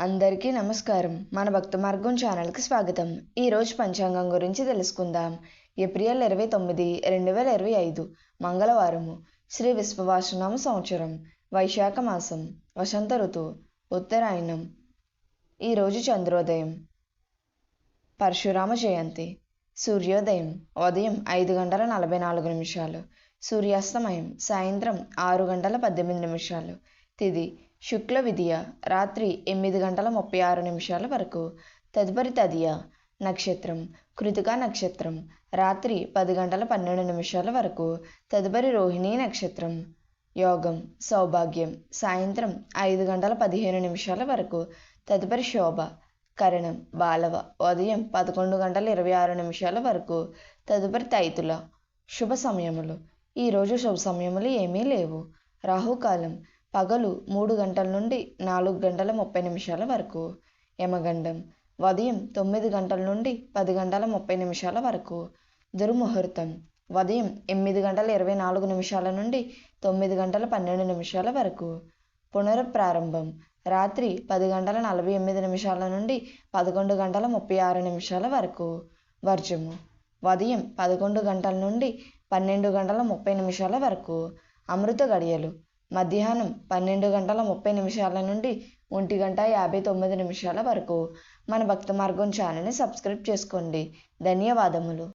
అందరికీ నమస్కారం. మన భక్త మార్గం ఛానల్కి స్వాగతం. ఈరోజు పంచాంగం గురించి తెలుసుకుందాం. ఏప్రిల్ ఇరవై తొమ్మిది రెండు వేల ఇరవై ఐదు మంగళవారము శ్రీ విశ్వవాసనామ సంవత్సరం వైశాఖ మాసం వసంత ఋతువు ఉత్తరాయణం. ఈరోజు చంద్రోదయం. పరశురామ జయంతి. సూర్యోదయం ఉదయం ఐదు గంటల నలభై నాలుగు నిమిషాలు. సూర్యాస్తమయం సాయంత్రం ఆరు గంటల పద్దెనిమిది నిమిషాలు. తిది. శుక్ల విధియ. రాత్రి ఎనిమిది గంటల ముప్పై ఆరు నిమిషాల వరకు. తదుపరి తదియ. నక్షత్రం. కృతికా నక్షత్రం. రాత్రి పది గంటల పన్నెండు నిమిషాల వరకు. తదుపరి రోహిణీ నక్షత్రం. యోగం. సౌభాగ్యం. సాయంత్రం ఐదు గంటల పదిహేను నిమిషాల వరకు. తదుపరి శోభ. కరణం. బాలవ. ఉదయం పదకొండు గంటల ఇరవై ఆరు నిమిషాల వరకు. తదుపరి తైతుల. శుభ సమయములు. ఈరోజు శుభ సమయములు ఏమీ లేవు. రాహుకాలం. పగలు మూడు గంటల నుండి నాలుగు గంటల ముప్పై నిమిషాల వరకు. యమగండం ఉదయం తొమ్మిది గంటల నుండి పది గంటల ముప్పై నిమిషాల వరకు. దుర్ముహూర్తం ఉదయం ఎనిమిది గంటల ఇరవై నాలుగు నిమిషాల నుండి తొమ్మిది గంటల పన్నెండు నిమిషాల వరకు. పునఃప్రారంభం రాత్రి పది గంటల నలభై ఎనిమిది నిమిషాల నుండి పదకొండు గంటల ముప్పై ఆరు నిమిషాల వరకు. వర్జము ఉదయం పదకొండు గంటల నుండి పన్నెండు గంటల ముప్పై నిమిషాల వరకు. అమృత గడియలు మధ్యాహ్నం పన్నెండు గంటల ముప్పై నిమిషాల నుండి ఒంటి గంట యాభై తొమ్మిది నిమిషాల వరకు. మన భక్త మార్గం ఛానల్ని సబ్స్క్రైబ్ చేసుకోండి. ధన్యవాదములు.